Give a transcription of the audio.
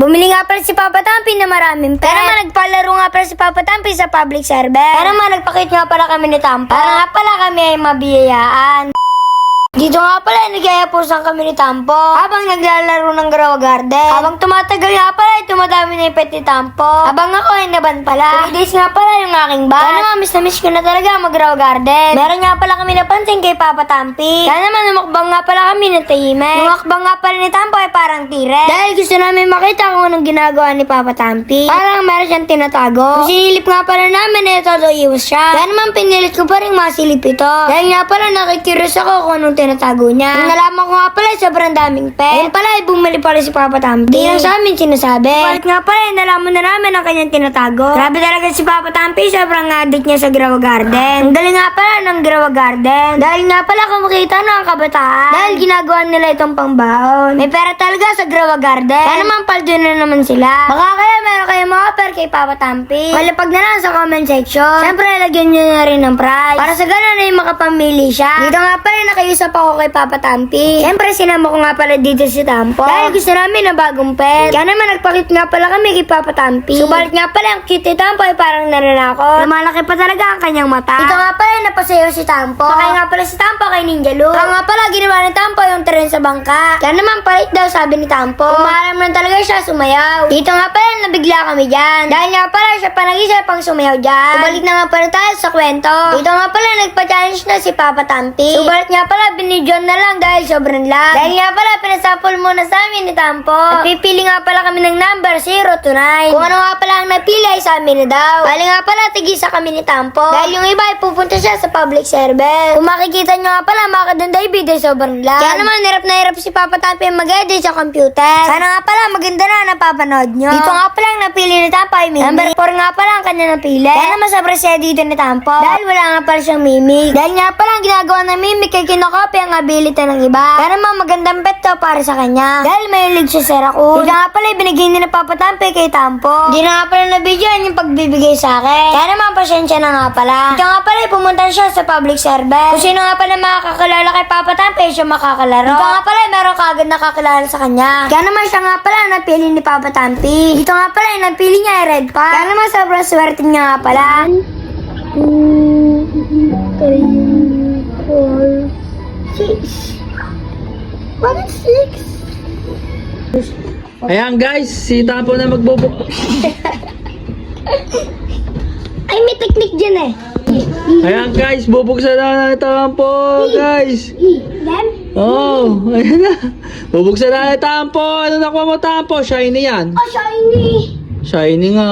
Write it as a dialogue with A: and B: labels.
A: Bumili nga pala si Papa Tampi na maraming pera. Pero man, nagpalaro nga pala si Papa Tampi sa public server. Pero man, nagpakit nga pala kami ni Tampo. Para nga pala kami ay mabiyayaan. Dito nga pala, sa kami ni Tampo. Habang naglalaro ng Grawa Garden. Habang tumatagal nga pala, ay tumadami na yung pet ni Tampo. Habang ako ay naban pala. 3 days nga pala yung aking bat. Kaya naman, miss na miss ko na talaga mag Grawa Garden. Meron nga pala kami napansin kay Papa Tampi. Kaya naman, umakbang nga pala kami ng tahimik. Yung akbang nga pala ni Tampo ay parang tire. Dahil gusto namin makita kung anong ginagawa ni Papa Tampi. Parang meron siyang tinatago. Kung sinilip nga pala namin, eh, todo iwas siya. Kaya naman, pinilit ko pa rin masilip ito. Dahil nga pala, nakikurious ako kung anong tinatago niya. Nung nalaman ko nga pala, sobrang daming pet. Ayun pala, ay bumili pala si Papa Tampi. Di lang sa amin sinasabi. Balik nga pala, ay nalaman na namin ang kanyang tinatago. Grabe talaga si Papa Tampi, sobrang addict niya sa Grawa Garden. Ang galing nga pala ng Grawa Garden. Dahil nga pala kumakita na ang kabataan. Dahil ginagawa nila itong pangbaon. May pera talaga sa Grawa Garden. Kaya naman paldo na naman sila. Baka kaya meron kayong mga offer kay Papa Tampi. Malapag na lang sa comment section. Siyempre, lagyan nyo na rin ng price. Para sa ganun ay makapamili siya. Dito nga pala nakiusap ako kay Papa Tampi. Siyempre, sinama ko nga pala dito si Tampo. Dahil gusto namin ng bagong pet. Kaya naman nagpakit nga pala kami kay Papa Tampi. Subalit nga pala ang cute Tampo ay parang nananakot. Lumalaki pa talaga ang kanyang mata. Dito nga pala napasayo si Tampo. Sakay nga pala si Tampo kay Ninja Lu. Kaya nga pala ginawa ni Tampo yung tren sa bangka. Kaya naman palit daw sabi ni Tampo. Umaram lang talaga siya sumayaw. Dito nga pala nabigla kami dyan. Dahil nga pala siya pa nag-isa pang sumayaw dyan. Subalik na nga pala tayo sa kwento. Dito nga pala nagpa-challenge na si Papa Tampi. Subalit nga pala binidyon na lang dahil sobrang lag. Dahil nga pala pinasapol muna sa amin ni Tampo. Nagpipili nga pala kami ng number 0 to 9. Kung ano nga pala ang napili ay sa amin na daw. Bali nga pala tigisa kami ni Tampo. Dahil yung iba ay pupunta siya sa public server. Kung makikita nyo nga pala mga kadunday video sobrang lag. Kaya naman hirap na hirap si Papa Tampi mag-edit sa computer. Sana nga pala maganda na napapanood nyo. Dito nga pala ang napili ni Tampo ay Mimi. Number 4 nga pala ang kanya napili. Kaya naman sobrang siya dito ni Tampo. Dahil wala nga pala siyang mimik. Dahil nga pala ang ginagawa ng mimik ay kinokopy ang ability ng iba. Kaya naman magandang bet to para sa kanya. Dahil mahilig siya sa Raccoon. Dito nga pala ibinigay ni Papa Tampi kay Tampo. Di na nga pala nabidyoan yung pagbibigay sa akin. Kaya naman pasensya na nga pala. Dito nga pala pumunta siya sa public server. Kung sino nga pala makakakilala kay Papa Tampi, siya makakalaro. Dito nga pala meron kagad nakakilala sa kanya. Kaya naman siya nga pala napili ni Papa Tampi. Dito nga pala yung napili niya ay Red Pack. Kaya naman sobrang swerte niya nga pala. Two, three, four, six. Six?
B: Ayan guys, si Tampo na magbubuk.
A: Ay, may teknik dyan eh.
B: Ayan guys, bubuksan na ng Tampo, guys.
A: Yan?
B: Oh, ayan na. Bubuksan na ng Tampo. Ano nakuha mo Tampo? Shiny yan.
A: Oh, shiny!
B: Shiny nga.